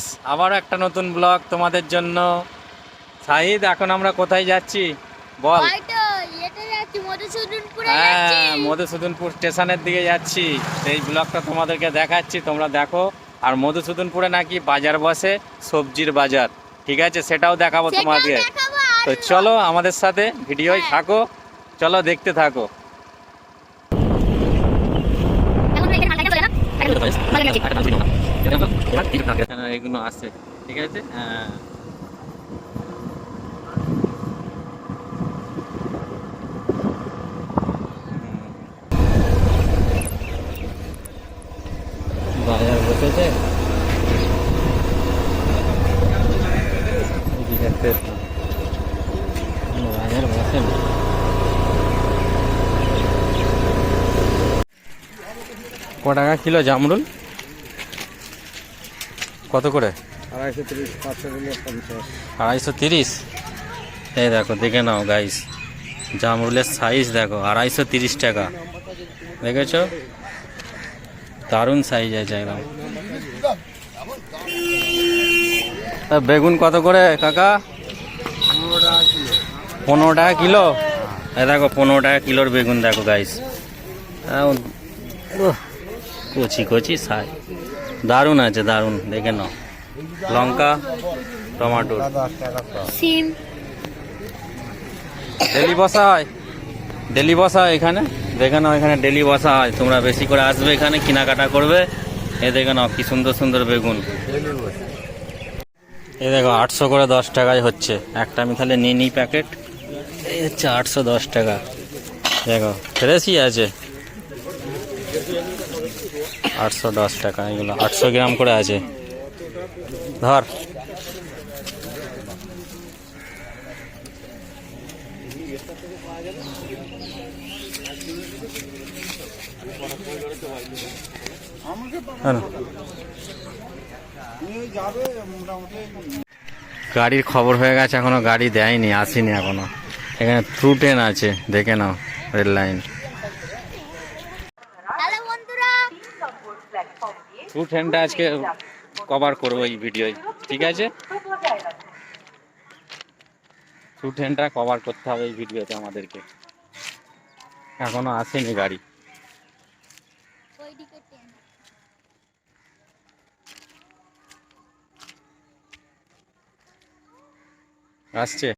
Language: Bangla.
গাইস আবার একটা নতুন ব্লগ তোমাদের জন্য। সাহিদ এখন আমরা কোথায় যাচ্ছি? বল। হয়তো এতে যাচ্ছি মধুসূদনপুরে হ্যাঁ মধুসূদনপুর স্টেশনের দিকে যাচ্ছি। এই ব্লগটা তোমাদেরকে দেখাচ্ছি তোমরা দেখো। আর মধুসূদনপুরে নাকি বাজার বসে সবজির বাজার। ঠিক আছে সেটাও দেখাবো তোমাকে তো চলো আমাদের সাথে ভিডিওয় হ্যাঁ। থাকো। চলো দেখতে থাকো। হ্যাঁ, এগুলো আছে ঠিক আছে? বাজার বাজার ক টাকা কিলো জামরুল? কত করে? আড়াইশো তিরিশ এই দেখো দেখে নাও গাইস জামরুলের সাইজ দেখো আড়াইশো তিরিশ টাকা। দেখেছ? দারুণ সাইজ আছে একদম। বেগুন কত করে কাকা? পনেরো টাকা কিলো। এই দেখো পনেরো টাকা কিলোর বেগুন দেখো গাইস কচি কচি সাই দারুণ আছে দারুণ। দেখে নাও। লঙ্কা টমাটো। সিম। ডেলি বসা হয়। ডেলি বসা হয় এখানে? দেখে নাও এখানে ডেলি বসা হয়। তোমরা বেশি করে আসবে এখানে কেনাকাটা করবে। এ দেখে নাও কি সুন্দর সুন্দর বেগুন। এ দেখো আটশো করে দশ টাকায় হচ্ছে। একটা আমি তাহলে নিয়ে নিই প্যাকেট। এই হচ্ছে আটশো দশ টাকা। দেখো ফ্রেশই আছে। আটশো দশ টাকা, এগুলো আটশো গ্রাম করে আছে। ধর। হ্যাঁ গাড়ির খবর হয়ে গেছে এখনও, গাড়ি দেয়নি, আসেনি এখনও। এখানে থ্রু ট্রেন আছে, দেখে নাও, রেল লাইন। ফুড ফ্যানটা আজকে কভার করব এই ভিডিওয়, ঠিক আছে? ফুড ফ্যানটা কভার করতে হবে এই ভিডিওতে আমাদেরকে। এখনও আসেনি গাড়ি। আসছে?